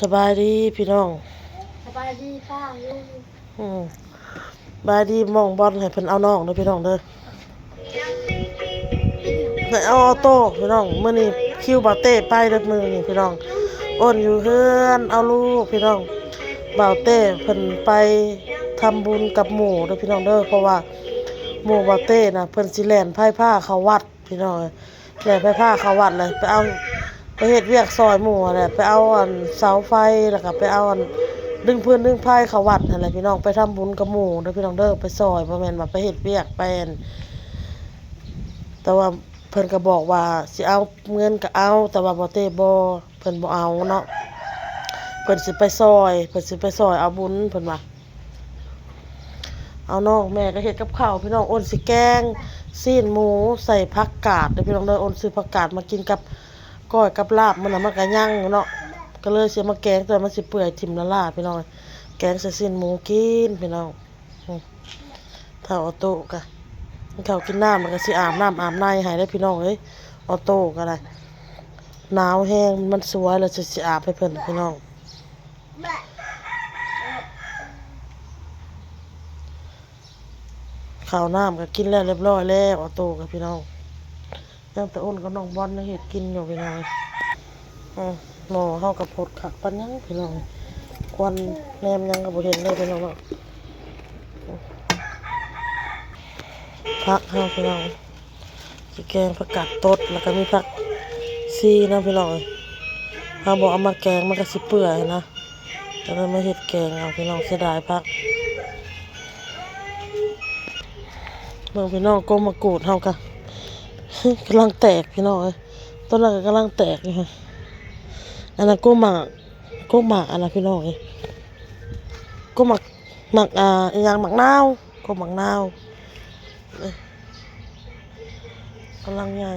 สบายดีพี่น้องสบายดีป้าลุงอืมบายดีหมองบอลให้เพิ่นเอาน้องเด้อพี่น้องเด้อไปเอาออโต้พี่น้องมื้อนี้คิวบาเต้ไปเด้อมื้อนี้พี่น้องอ้นอยู่เฮือนเอาลูกพี่น้องบ่าวเต้เพิ่นไปทำบุญกับหมู่เด้อพี่น้องเด้อเพราะว่าหมู่บ่าวเต้น่ะเพิ่นสิแล่นไผ่ผ้าเข้าวัดพี่น้องเอ้ยแล่นไผ่ผ้าเข้าวัดเลยไปเอา ไปเฮ็ดเวียกซอยหมู่นั่นแหละไปเอาอันเสาไฟแล้วก็ไปเอาอันดึงพื่อนดึงไพ่เขาวัดนั่นแหละพี่น้องไปทำบุญกับหมู่เด้อพี่น้องเด้อไปซอยบ่แม่นว่าไปเฮ็ดเวียกไปนแต่ว่าเพิ่นก็บอกว่าสิเอาเงินก็เอา แต่ว่าบ่เต้บ่เพิ่นบ่เอาเนาะเพิ่นสิไปซอยเพิ่นสิไปซอยเอาบุญเพิ่นว่าเอาน้องแม่ก็เฮ็ดกับข้าวพี่น้องอ้นสิแกงซีนหมูใส่ผักกาดเด้อพี่น้องเด้ออ้นซื้อผักกาดมากินกับ ก้อยกับลาบมันน่ะมันก็ยังเนาะก็เลยเสียมาแกงแต่มันสิเปื่อยทิมละลาพี่น้องแกงใส่สิ้นหมูกินพี่น้องอืมถ้าออโต้กะเขากินน้ำมันก็สิอาบน้ำอาบในให้ได้พี่น้องเอ้ยออโต้ก็ได้หนาวแห้งมันสวยแล้วจะสิอาบให้เพิ่นพี่น้องข้าวน้ำก็กินแล้วเรียบร้อยแล้วออโต้กับพี่น้อง ยังแต่อ้นกับน้องบอลยังเห็ดกินอยู่พี่น้องอืมหมอเฮากับพดขักปันยังพี่น้องควันแนมยังกับบ่เห็นเลยพี่น้องเนาะผักเฮาพี่น้องสิแกงผักกาดตดแล้วก็มีผักซีนะพี่น้องเฮาบอกเอามาแกงมันก็สิเปื่อยนะแล้วก็มาเฮ็ดแกงเอาพี่น้องเสียดายผักเบิ่งพี่น้องก้มมากรูดเฮากะ กำลังแตกพี่น้องต้นนั้นก็กำลังแตกอยู่ค่ะอันนั้นกูหมักกูหมักอันนั้นพี่น้องเอ้ยกูหมักหมักอ่าอย่างหมักนาวกูหมักนาวเอ้ยกำลังใหญ่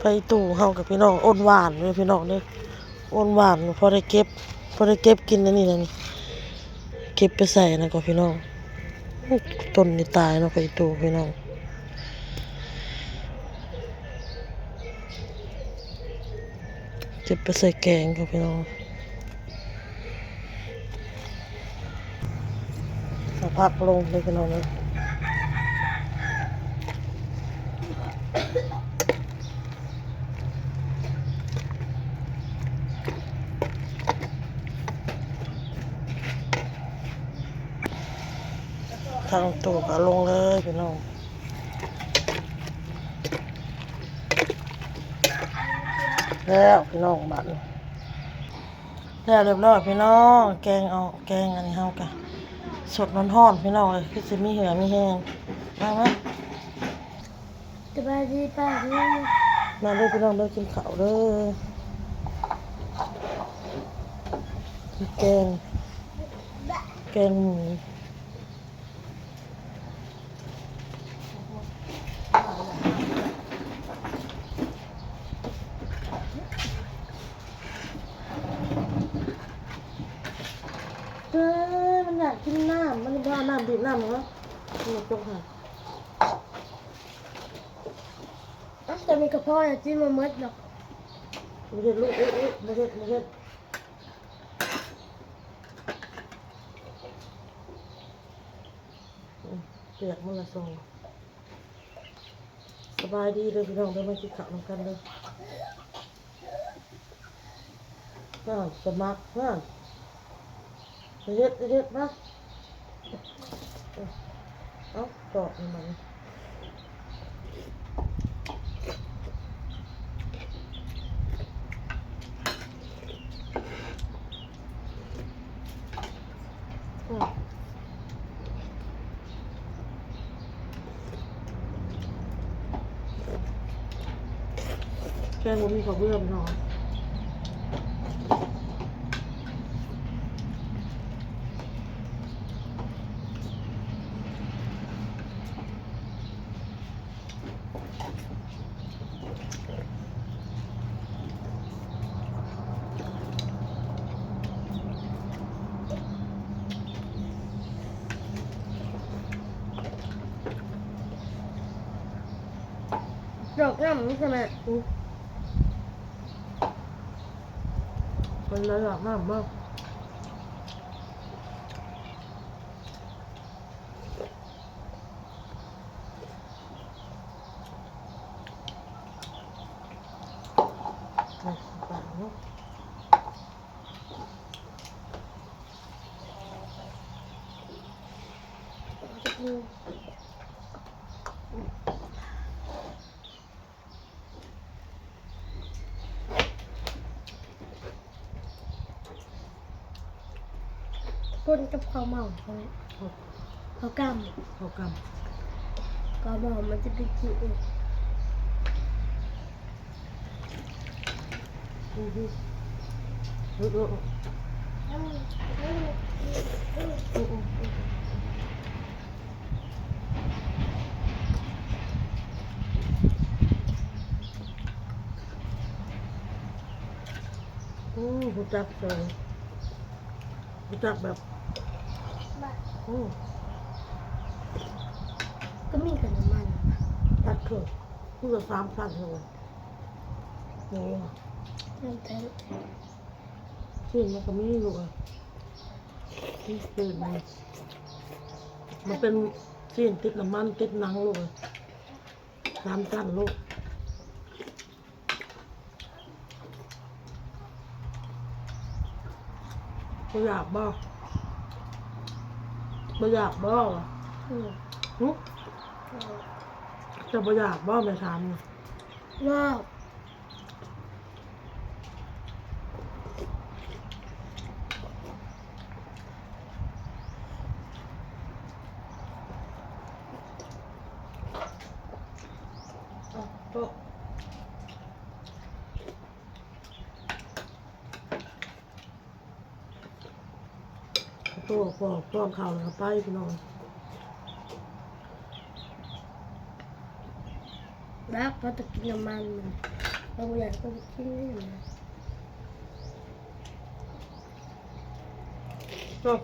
ไปตู่เฮากับพี่น้องอ้นหวานเลยพี่น้องเด้ออ้นหวานพอได้เก็บพอได้เก็บกินอันนี่นะนี่เก็บไปใส่นะก็พี่น้องต้นนี่ตายเนาะไปตู่พี่น้อง เก็บไปใส่แกงครับพี่น้องสภาพลงเลยพี่น้องนะทางตัวก็ลงเลยพี่น้อง แล้วพี่น้องบัดนี้แล้วเรียบร้อยพี่น้อง แกงเอาแกงอันนี้เฮากะสดร้อนๆพี่น้องเลยคือสิมีเหือมีแห้งมาไหมสบายดีป้าลุงมาเลยพี่น้องเด้อกินข้าวเด้อกินแกงแกงหมูเฮ้ยมันอยากกินน้ำมั น้ำดิบน้ำเหรอนี่จงหาแต่มีกระเพาะจิ้มมาเมดหรอกมาเห็ดลูกเอ๊ะเอ๊ะมาเห็ดมาเห็ดเปียกมันละสองสบายดีเลยพี่น้องได้มากินข้าวนำกันเลยน่าสมัครน่ามาเห็ดมาเห็ดมา เอาเอาจอดให้มันอืมแกงผมมีข้าวเบื่อมหน่อ ดอกน้ำใช่ไหมอืมมันระดับน้ำมากเอาปากเนาะพ่นกับข้าวเมาเขาเขากเอากำข้าวเมามันจะไปกินำอือฮึเออเออเออเออเอออืมรู้จักเลยรู้จักแบบอืม ก็มีกับน้ำมันตัดเครื่องเพื่อสามพันเลยโอ้น้ำแท้ชื่อมันก็ไม่รู้อะที่ตื่นมันมันเป็นเสิ่นติดน้ำมันติดหนังลูกสามพันลูกบ่อยากบ่ บ่อยากบ่วะอืมหึจะบ่อยากบ่ไม่ถามนี่รอบอะโต๊ะ ต๊ะปอกปอกข่าวแล้วก็ไปพี่น้องรักเพราะจะกินน้ำมันมันเราอยากต้องกินนี่นะโต๊ะ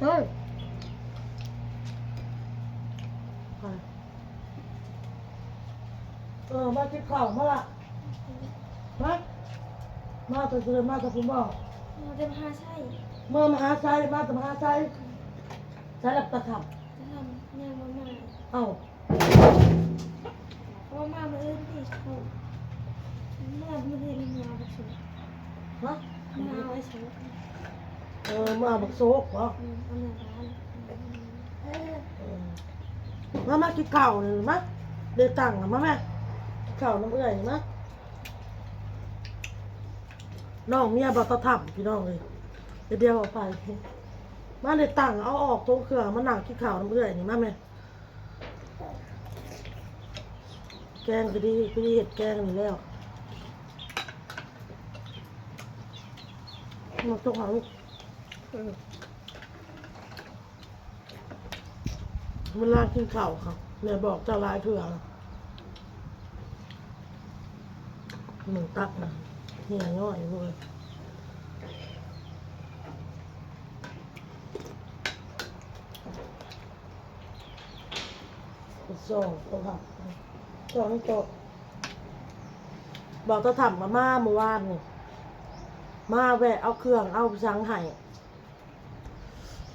เฮ้ยไปเออมากินข้าวมาละมามาแตะเสือมาแตะผมบอก เราจะพาใช่เมื่อมหาชัยมาแตะมหาชัยใช้หลับตะขับ จะทำงานมามาเอ้าเพราะมาเมื่อที่เขาเมื่อเมื่อเดือนมาไปสุดฮะมาไว้สุดเออมาบักโซกเหรออืมเอาเงินร้านเออเออมามากินข้าวนี่มาเดือตังค์น่ะมาแม่กินข้าวน้ำเอื่อยนี่มา น้องเมียบอกตะทับพี่น้องเลยเดี๋ยวเอาไป มาเดือตังเอาออกตรงเครื่องมาหนังกินข้าวน้ำเอื่อยนี่มาแม่แกงก็ดีก็ดีเห็ดแกงนี่แล้วมาต้องหาลูกมเวลากินข้าวครับแม่บอกจ้าลายเถื่อหนึ่งตักนะ เหี่ยง่อยเลยสองตัวครับสองตัวบอกจะทำมาม่าเมื่อวานนี่มาแวะเอาเครื่องเอาสังไห้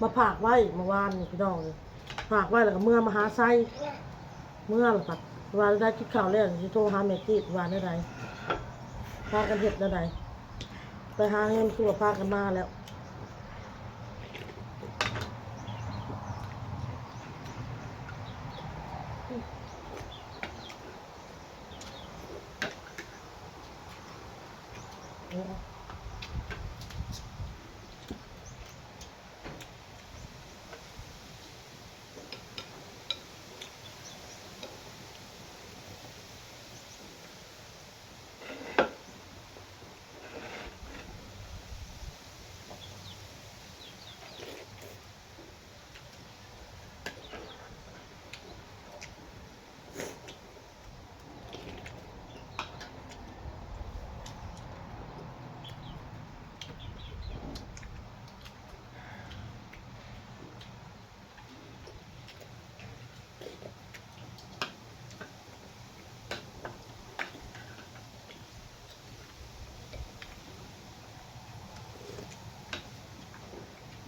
มาผากไว้เมื่อวานนี่พี่น้องเลยผากไว้แล้วก็เมื่อมาหาไส้เมื่อหละปัดวานได้คิดข่าวแล้วสิโทรหาเมจิวานได้ไร พากันเห็ดได้ไรไปหาเงินคือว่าพากันมาแล้ว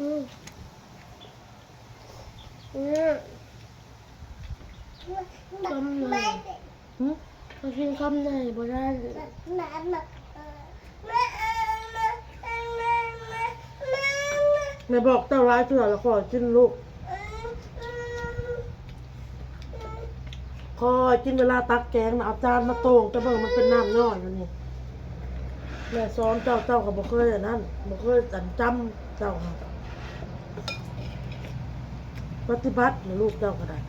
คำไหนหึมากินคำไหนบ่ได้แม่บอกเจ้าร้ายเถื่อล้วขอกินลูกคอยกินเวลาตักแกงนะเอาจารย์มาโต่งจะเบิ่งมันเป็นน้ำย่อยอยู่นี่แม่ซ้อนเจ้าเจ้าก็บ่เคยอันนั้นบ่เคยสันจำเจ้าค่ะ ปฏิบัตินะลูกเจ้าก็ได้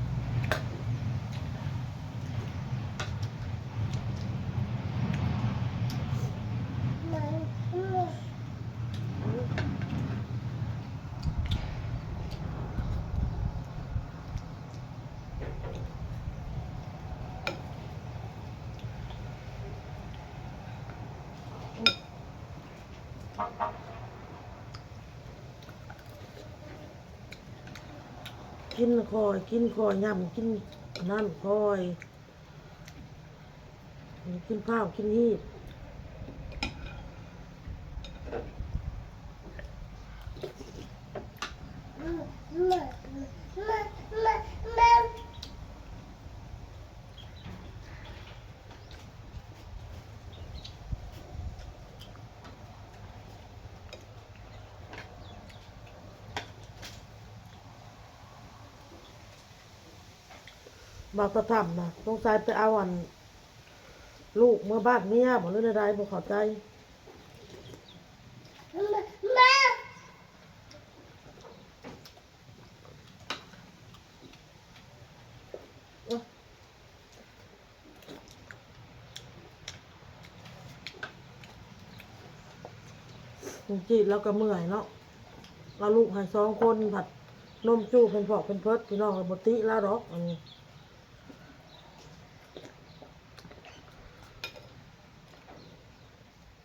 กินคอยกินคอยย่ำกินนั่นคอย กินข้าวกินฮีบ บากตะทำนะสงสัยไปเอาอัน ลูกเมื่อบ้านเมียบอกเรื่องอะไรบอกเข้าใจจริงๆแล้วก็เมื่อยเนาะเอาลูกให้สองคนผัดนมจูเป็นพอกเป็นเพิดพี่น้องกับบติแล้วหรอกอันนี้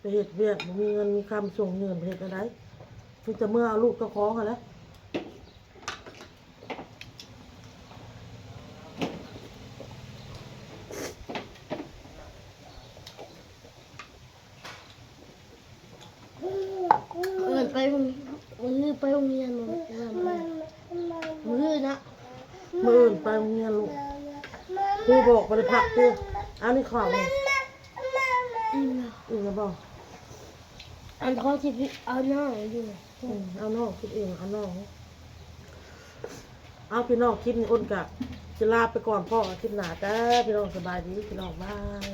ไปเหตุเวียกมีเงินมีคำส่งเงินไปเหตุอะไรมีแต่เมื่อเอาลูกตะคองกันแล้วเอินไปโรงมือไปโรงเรียนมือมือนะมือไปโรงเรียนลูกครูบอกไปพักครูอันนี้ข่าวเลยอืมอีกแล้วบอก อันเขาที่เอาหน้าอยู่เอาน้องคิดเองเอาน้องเอาพี่น้องคลิปนี้อ้นกับจะลาไปก่อนพ่อคลิปหนาจ้าพี่น้องสบายดีพี่น้องบาย